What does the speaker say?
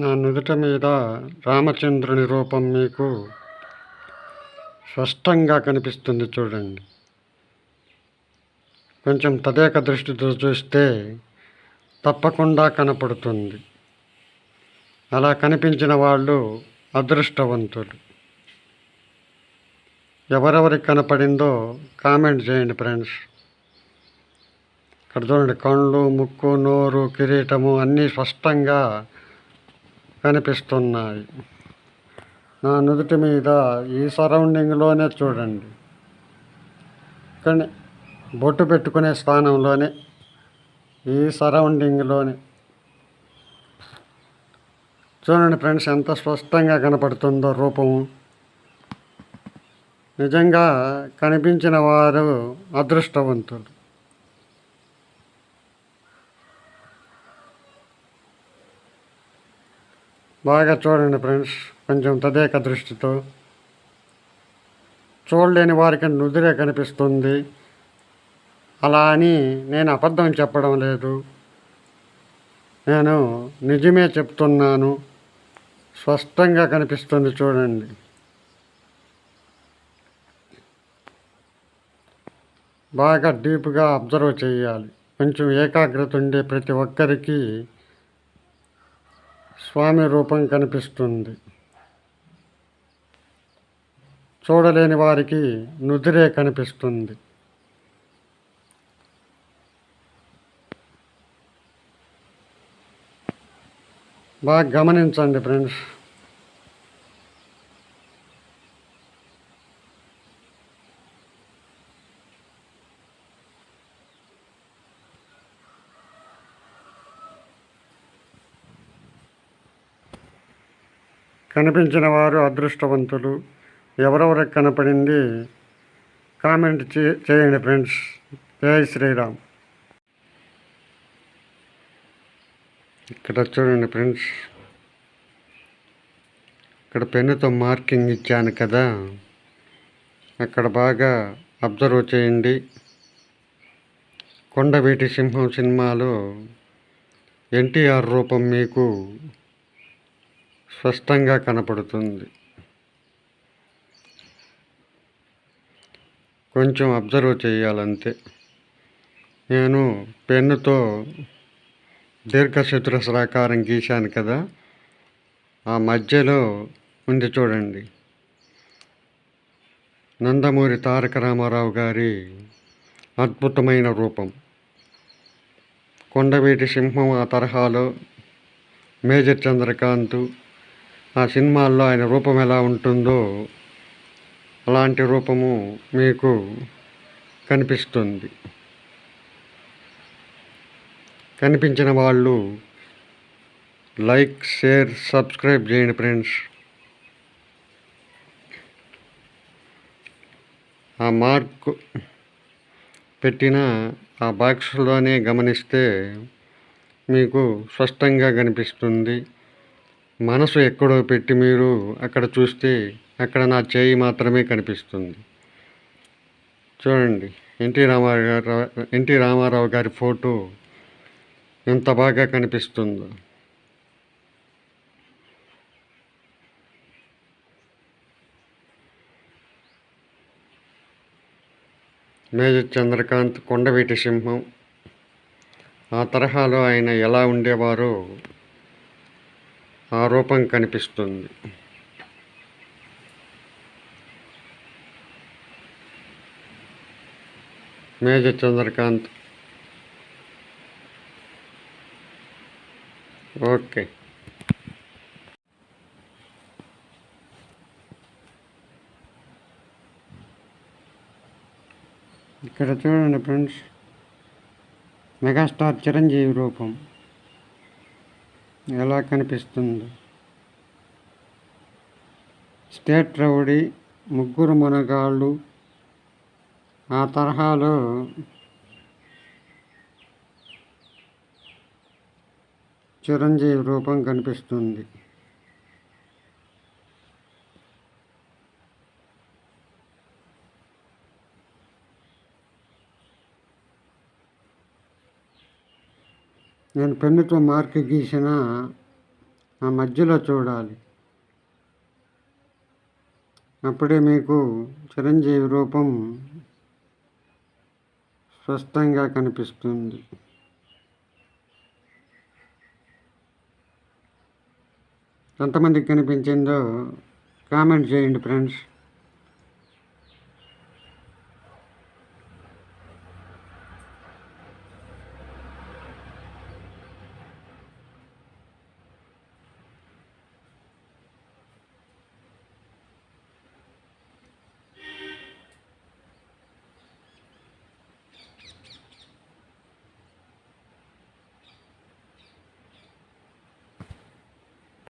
నా నుదుట మీద రామచంద్రుని రూపం మీకు స్పష్టంగా కనిపిస్తుంది చూడండి. కొంచెం తదేక దృష్టితో చూస్తే తప్పకుండా కనపడుతుంది. అలా కనిపించిన వాళ్ళు అదృష్టవంతులు. ఎవరెవరికి కనపడిందో కామెంట్ చేయండి ఫ్రెండ్స్. ఇక్కడ చూడండి కళ్ళు ముక్కు నోరు కిరీటము అన్నీ స్పష్టంగా కనిపిస్తున్నాయి. నా నుదుటి మీద ఈ సరౌండింగ్లోనే చూడండి. కానీ బొట్టు పెట్టుకునే స్థానంలోనే ఈ సరౌండింగ్లోనే. చూడండి ఫ్రెండ్స్ ఎంత స్పష్టంగా కనపడుతుందో రూపము నిజంగా కనిపించిన వారు అదృష్టవంతులు. బాగా చూడండి ఫ్రెండ్స్ కొంచెం తదేక దృష్టితో. చూడలేని వారికి నుదిరే కనిపిస్తుంది. అలా అని నేను అబద్ధం చెప్పడం లేదు. నేను నిజమే చెప్తున్నాను. స్పష్టంగా కనిపిస్తుంది చూడండి. బాగా డీప్గా అబ్జర్వ్ చేయాలి. కొంచెం ఏకాగ్రత ఉండే ప్రతి ఒక్కరికి స్వామి రూపం కనిపిస్తుంది. చూడలేని వారికి నుదిరే కనిపిస్తుంది. బాగా గమనించండి ఫ్రెండ్స్. కనిపించిన వారు అదృష్టవంతులు. ఎవరెవరికి కనపడింది? కామెంట్ చే చేయండి ఫ్రెండ్స్. జై శ్రీరామ్. ఇక్కడ చూడండి ఫ్రెండ్స్. ఇక్కడ పెన్నుతో మార్కింగ్ ఇచ్చాను కదా. అక్కడ బాగా అబ్జర్వ్ చేయండి. కొండవీటి సింహం సినిమాలో ఎన్టీఆర్ రూపం మీకు స్పష్టంగా కనపడుతుంది. కొంచెం అబ్జర్వ్ చేయాలంతే. నేను పెన్నుతో దీర్ఘచతురస్రాకారం గీశాను కదా ఆ మధ్యలో ఉంది చూడండి. నందమూరి తారక రామారావు గారి అద్భుతమైన రూపం. కొండవీటి సింహం ఆ తరహాలో మేజర్ చంద్రకాంత్ ఆ సినిమాల్లో ఆయన రూపం ఎలా ఉంటుందో అలాంటి రూపము మీకు కనిపిస్తుంది. కనిపించిన వాళ్ళు లైక్ షేర్ సబ్స్క్రైబ్ చేయండి ఫ్రెండ్స్. ఆ మార్క్ పెట్టిన ఆ బాక్స్లోనే గమనిస్తే మీకు స్పష్టంగా కనిపిస్తుంది. మనసు ఎక్కడో పెట్టి మీరు అక్కడ చూస్తే అక్కడ నా చేయి మాత్రమే కనిపిస్తుంది. చూడండి ఎన్టీ రామారావు గారు ఎన్టీ రామారావు గారి ఫోటో ఎంత బాగా కనిపిస్తుందో. మేజర్ చంద్రకాంత్ కొండవీటి సింహం ఆ తరహాలో ఆయన ఎలా ఉండేవారో ఆ రూపం కనిపిస్తుంది. మేజర్ చంద్రకాంత్. ఓకే. ఇక్కడ చూడండి ఫ్రెండ్స్ మెగాస్టార్ చిరంజీవి రూపం. ఎలా కనిపిస్తుంది? స్టేట్ రౌడీ ముగ్గురు మునగాళ్ళు. ఆ తరహాలో చిరంజీవి రూపం కనిపిస్తుంది. నేను పెన్నుతో మార్క్ గీసిన ఆ మధ్యలో చూడాలి. అప్పుడే మీకు చిరంజీవి రూపం స్పష్టంగా కనిపిస్తుంది. ఎంతమందికి కనిపించిందో కామెంట్ చేయండి ఫ్రెండ్స్.